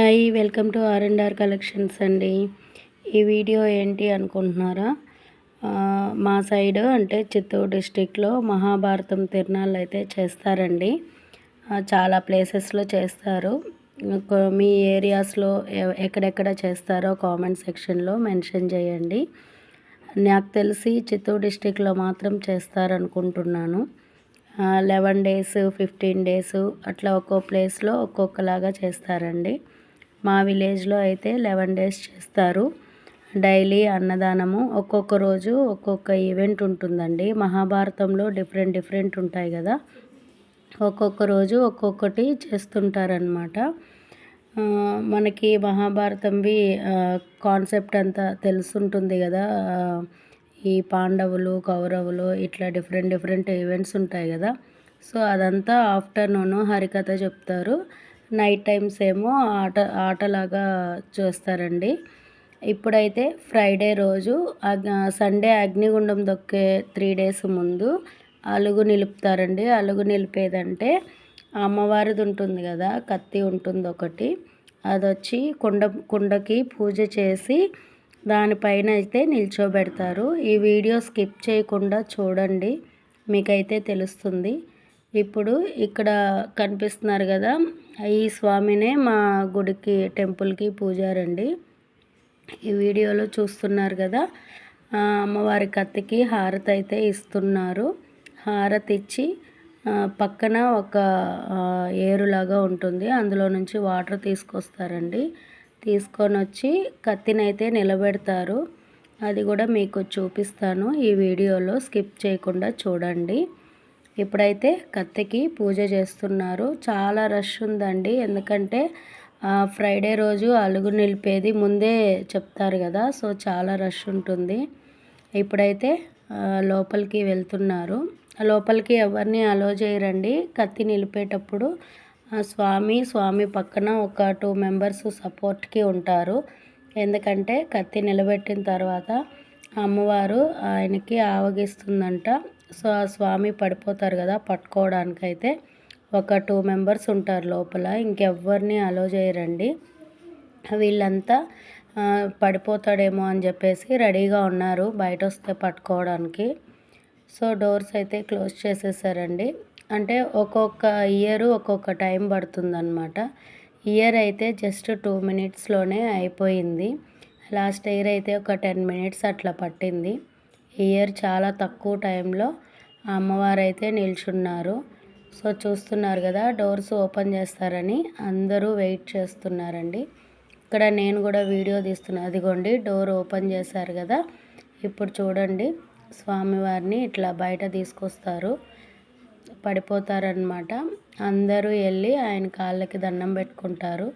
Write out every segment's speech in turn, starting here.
Hi welcome to R and R collections అండి. ఈ video ఏంటి అనుకుంటున్నారా? మా సైడ్ అంటే చిత్తూరు డిస్టిక్లో మహాభారతం తిరునాళ్ళు అయితే చేస్తారండి. చాలా ప్లేసెస్లో చేస్తారు. మీ ఏరియాస్లో ఎక్కడెక్కడ చేస్తారో కామెంట్ సెక్షన్లో మెన్షన్ చేయండి. నాకు తెలిసి చిత్తూరు డిస్టిక్లో మాత్రం చేస్తారనుకుంటున్నాను. లెవెన్ డేస్ ఫిఫ్టీన్ డేస్ అట్లా ఒక్కో ప్లేస్లో ఒక్కొక్కలాగా చేస్తారండి. మా విలేజ్లో అయితే లెవెన్ డేస్ చేస్తారు. డైలీ అన్నదానము ఒక్కొక్క రోజు ఒక్కొక్క ఈవెంట్ ఉంటుందండి. మహాభారతంలో డిఫరెంట్ డిఫరెంట్ ఉంటాయి కదా. ఒక్కొక్క రోజు ఒక్కొక్కటి చేస్తుంటారనమాట మనకి మహాభారతంవి కాన్సెప్ట్ అంతా తెలుసుంటుంది కదా. ఈ పాండవులు కౌరవులు ఇట్లా డిఫరెంట్ డిఫరెంట్ ఈవెంట్స్ ఉంటాయి కదా. సో అదంతా ఆఫ్టర్నూన్ హరికథ చెప్తారు. నైట్ టైమ్స్ ఏమో ఆట ఆటలాగా చూస్తారండి. ఇప్పుడైతే ఫ్రైడే రోజు సండే అగ్నిగుండం దొక్కే త్రీ డేస్ ముందు అలుగు నిలుపుతారండి. అలుగు నిలిపేదంటే అమ్మవారిది ఉంటుంది కదా కత్తి ఉంటుంది ఒకటి. అది వచ్చి కుండ కుండకి పూజ చేసి దానిపైన అయితే నిల్చోబెడతారు. ఈ వీడియో స్కిప్ చేయకుండా చూడండి మీకైతే తెలుస్తుంది. ఇప్పుడు ఇక్కడ కనిపిస్తున్నారు కదా ఈ స్వామినే మా గుడికి టెంపుల్కి పూజారండి. ఈ వీడియోలో చూస్తున్నారు కదా అమ్మవారి కత్తికి హారతి అయితే ఇస్తున్నారు. హారతి ఇచ్చి పక్కన ఒక ఏరులాగా ఉంటుంది. అందులో నుంచి వాటర్ తీసుకొస్తారండి. తీసుకొని వచ్చి కత్తినైతే నిలబెడతారు. అది కూడా మీకు చూపిస్తాను. ఈ వీడియోలో స్కిప్ చేయకుండా చూడండి. ఇప్పుడైతే కత్తికి పూజ చేస్తున్నారు చాలా రష్ ఉందండి. ఎందుకంటే ఫ్రైడే రోజు అలుగు నిలిపేది ముందే చెప్తారు కదా సో చాలా రష్ ఉంటుంది. ఇప్పుడైతే లోపలికి వెళ్తున్నారు. లోపలికి ఎవరిని అలో చేయరండి. కత్తి నిలిపేటప్పుడు స్వామి స్వామి పక్కన ఒక టూ మెంబర్స్ సపోర్ట్కి ఉంటారు. ఎందుకంటే కత్తి నిలబెట్టిన తర్వాత అమ్మవారు ఆయనకి ఆవగిస్తుందంట. సో ఆ స్వామి పడిపోతారు కదా పట్టుకోవడానికైతే ఒక టూ మెంబర్స్ ఉంటారు లోపల. ఇంకెవ్వరిని అలో చేయరండి. వీళ్ళంతా పడిపోతాడేమో అని చెప్పేసి రెడీగా ఉన్నారు బయట వస్తే పట్టుకోవడానికి. సో డోర్స్ అయితే క్లోజ్ చేసేసారండి. అంటే ఒక్కొక్క ఇయర్ ఒక్కొక్క టైం పడుతుందన్నమాట. ఇయర్ అయితే జస్ట్ టూ మినిట్స్లోనే అయిపోయింది. లాస్ట్ ఇయర్ అయితే ఒక టెన్ మినిట్స్ అట్లా పట్టింది. ఇయర్ చాలా తక్కువ టైంలో అమ్మవారు అయితే నిల్చున్నారు. సో చూస్తున్నారు కదా డోర్స్ ఓపెన్ చేస్తారని అందరూ వెయిట్ చేస్తున్నారండి. ఇక్కడ నేను కూడా వీడియో తీస్తున్నా అదిగోండి డోర్ ఓపెన్ చేశారు కదా. ఇప్పుడు చూడండి స్వామివారిని ఇట్లా బయట తీసుకొస్తారు. పడిపోతారనమాట అందరూ వెళ్ళి ఆయన కాళ్ళకి దండం పెట్టుకుంటారు.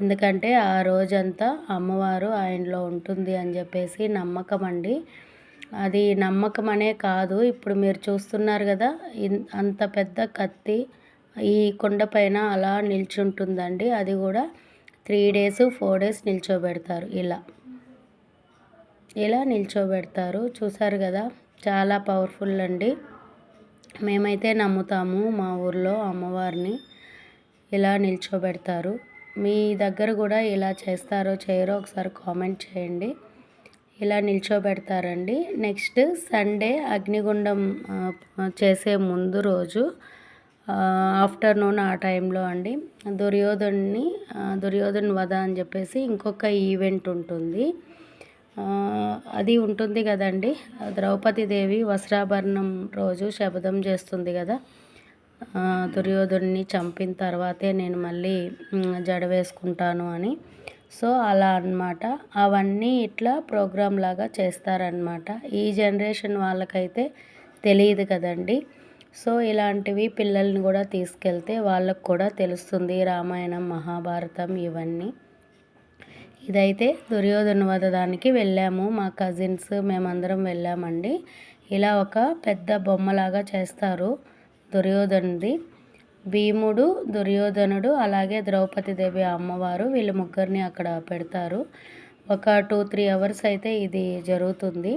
ఎందుకంటే ఆ రోజంతా అమ్మవారు ఆయనలో ఉంటుంది అని చెప్పేసి నమ్మకం అండి. అది నమ్మకం అనే కాదు. ఇప్పుడు మీరు చూస్తున్నారు కదా అంత పెద్ద కత్తి ఈ కొండపైన అలా నిల్చుంటుందండి. అది కూడా త్రీ డేస్ ఫోర్ డేస్ నిల్చోబెడతారు ఇలా. ఇలా నిల్చోబెడతారు. చూసారు కదా చాలా పవర్ఫుల్ అండి. మేమైతే నమ్ముతాము మా ఊర్లో అమ్మవారిని ఇలా నిల్చోబెడతారు. మీ దగ్గర కూడా ఇలా చేస్తారో చేయరో ఒకసారి కామెంట్ చేయండి. ఇలా నిల్చోబెడతారండి. నెక్స్ట్ సండే అగ్నిగుండం చేసే ముందు రోజు ఆఫ్టర్నూన్ ఆ టైంలో అండి దుర్యోధన్ని దుర్యోధన్ వధ అని చెప్పేసి ఇంకొక ఈవెంట్ ఉంటుంది. అది ఉంటుంది కదండి ద్రౌపదీదేవి వస్త్రాభరణం రోజు శపథం చేస్తుంది కదా. దుర్యోధన్ని చంపిన తర్వాతే నేను మళ్ళీ జడ వేసుకుంటాను అని. సో అలా అనమాట అవన్నీ ఇట్లా ప్రోగ్రామ్ లాగా చేస్తారనమాట ఈ జనరేషన్ వాళ్ళకైతే తెలియదు కదండి. సో ఇలాంటివి పిల్లల్ని కూడా తీసుకెళ్తే వాళ్ళకు కూడా తెలుస్తుంది రామాయణం మహాభారతం ఇవన్నీ. ఇదైతే దుర్యోధన వదదానికి వెళ్ళాము. మా కజిన్స్ మేమందరం వెళ్ళామండి. ఇలా ఒక పెద్ద బొమ్మలాగా చేస్తారు దుర్యోధనది. భీముడు దుర్యోధనుడు అలాగే ద్రౌపదీదేవి అమ్మవారు వీళ్ళు ముగ్గురిని అక్కడ పెడతారు. ఒక టూ త్రీ అవర్స్ అయితే ఇది జరుగుతుంది.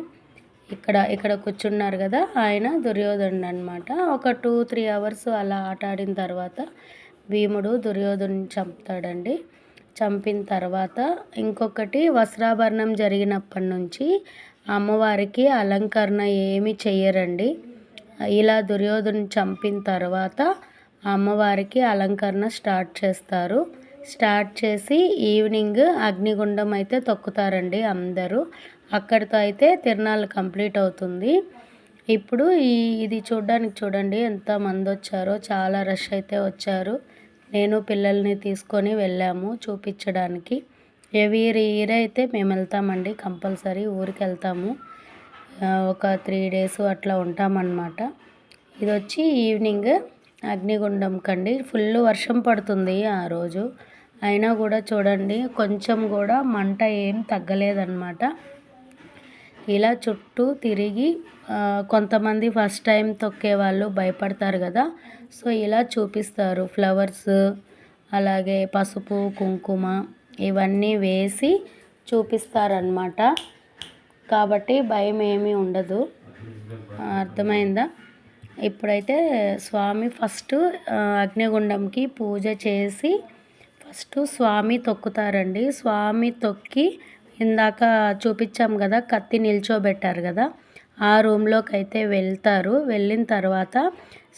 ఇక్కడ ఇక్కడ కూర్చున్నారు కదా ఆయన దుర్యోధనుడు అనమాట ఒక టూ త్రీ అవర్స్ అలా ఆట ఆడిన తర్వాత భీముడు దుర్యోధను చంపుతాడండి. చంపిన తర్వాత ఇంకొకటి వస్త్రాభరణం జరిగినప్పటి నుంచి అమ్మవారికి అలంకరణ ఏమి చెయ్యరండి. ఇలా దుర్యోధను చంపిన తర్వాత అమ్మవారికి అలంకరణ స్టార్ట్ చేస్తారు. స్టార్ట్ చేసి ఈవినింగ్ అగ్నిగుండం అయితే తొక్కుతారండి అందరూ. అక్కడితో అయితే తిరణాలు కంప్లీట్ అవుతుంది. ఇప్పుడు ఈ ఇది చూడడానికి చూడండి ఎంత మంది వచ్చారో చాలా రష్ అయితే వచ్చారు. నేను పిల్లల్ని తీసుకొని వెళ్ళాము చూపించడానికి. ఎవ్రీ ఇయర్ అయితే మేము వెళ్తామండి కంపల్సరీ ఊరికి వెళ్తాము. ఒక త్రీ డేస్ అట్లా ఉంటామన్నమాట. ఇది వచ్చి ఈవినింగ్ అగ్నిగుండం కండి. ఫుల్ వర్షం పడుతుంది ఆ రోజు. అయినా కూడా చూడండి కొంచెం కూడా మంట ఏం తగ్గలేదన్నమాట. ఇలా చుట్టూ తిరిగి కొంతమంది ఫస్ట్ టైం తొక్కే వాళ్ళు భయపడతారు కదా. సో ఇలా చూపిస్తారు. ఫ్లవర్స్ అలాగే పసుపు కుంకుమ ఇవన్నీ వేసి చూపిస్తారనమాట కాబట్టి భయం ఏమీ ఉండదు. అర్థమైందా? ఇప్పుడైతే స్వామి ఫస్ట్ అగ్నిగుండంకి పూజ చేసి ఫస్ట్ స్వామి తొక్కుతారండి. స్వామి తొక్కి ఇందాక చూపించాం కదా కత్తి నిల్చోబెట్టారు కదా ఆ రూమ్లోకి అయితే వెళ్తారు. వెళ్ళిన తర్వాత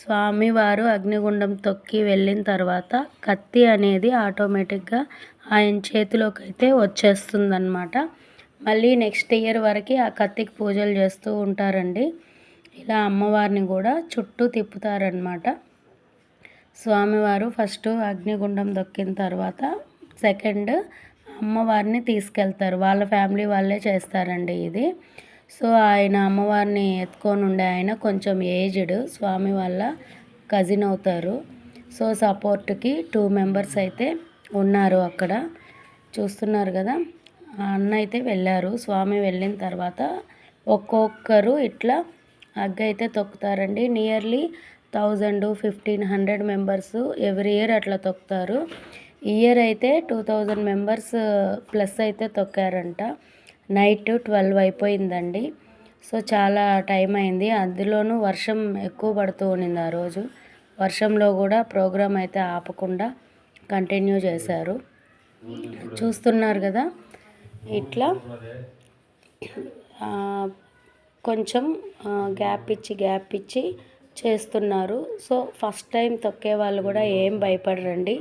స్వామివారు అగ్నిగుండం తొక్కి వెళ్ళిన తర్వాత కత్తి అనేది ఆటోమేటిక్గా ఆయన చేతిలోకి అయితే వచ్చేస్తుందన్నమాట. మళ్ళీ నెక్స్ట్ ఇయర్ వరకు ఆ కత్తికి పూజలు చేస్తూ ఉంటారండి. ఇలా అమ్మవారిని కూడా చుట్టూ తిప్పుతారనమాట స్వామివారు ఫస్ట్ అగ్నిగుండం దొక్కిన తర్వాత సెకండ్ అమ్మవారిని తీసుకెళ్తారు. వాళ్ళ ఫ్యామిలీ వాళ్ళే చేస్తారండి ఇది. సో ఆయన అమ్మవారిని ఎత్తుకొని ఉండే ఆయన కొంచెం ఏజ్డ్ స్వామి వాళ్ళ కజిన్ అవుతారు. సో సపోర్ట్కి టూ మెంబర్స్ అయితే ఉన్నారు అక్కడ. చూస్తున్నారు కదా ఆ అన్న అయితే వెళ్ళారు. స్వామి వెళ్ళిన తర్వాత ఒక్కొక్కరు ఇట్లా అగ్గ అయితే తొక్కుతారండి. Nearly thousand fifteen hundred members every year అట్లా తొక్కుతారు. ఇయర్ అయితే టూ థౌజండ్ మెంబర్స్ ప్లస్ అయితే తొక్కారంట. నైట్ ట్వెల్వ్ అయిపోయిందండి. సో చాలా టైం అయింది. అందులోనూ వర్షం ఎక్కువ పడుతూ ఉండింది ఆ రోజు. వర్షంలో కూడా ప్రోగ్రామ్ అయితే ఆపకుండా కంటిన్యూ చేశారు. చూస్తున్నారు కదా? ఇట్లా కొంచెం గ్యాప్ ఇచ్చి గ్యాప్ ఇచ్చి చేస్తున్నారు. సో ఫస్ట్ టైం తొక్కే వాళ్ళు కూడా ఏం భయపడరండి.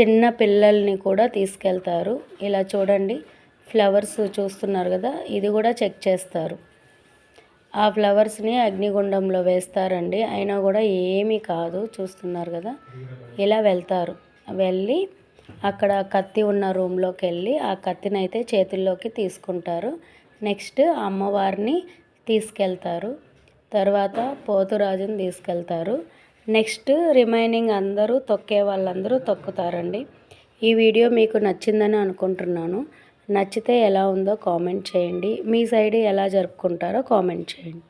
చిన్న పిల్లల్ని కూడా తీసుకెళ్తారు. ఇలా చూడండి ఫ్లవర్స్ చూస్తున్నారు కదా ఇది కూడా చెక్ చేస్తారు. ఆ ఫ్లవర్స్ని అగ్నిగుండంలో వేస్తారండి. అయినా కూడా ఏమీ కాదు చూస్తున్నారు కదా. ఇలా వెళ్తారు. వెళ్ళి అక్కడ కత్తి ఉన్న రూమ్లోకి వెళ్ళి ఆ కత్తిని అయితే చేతుల్లోకి తీసుకుంటారు. నెక్స్ట్ అమ్మవారిని తీసుకెళ్తారు. తర్వాత పోతురాజుని తీసుకెళ్తారు. నెక్స్ట్ రిమైనింగ్ అందరూ తొక్కే వాళ్ళందరూ తొక్కుతారండి. ఈ వీడియో మీకు నచ్చిందని అనుకుంటున్నాను. నచ్చితే ఎలా ఉందో కామెంట్ చేయండి. మీ సైడ్ ఎలా జరుపుకుంటారో కామెంట్ చేయండి.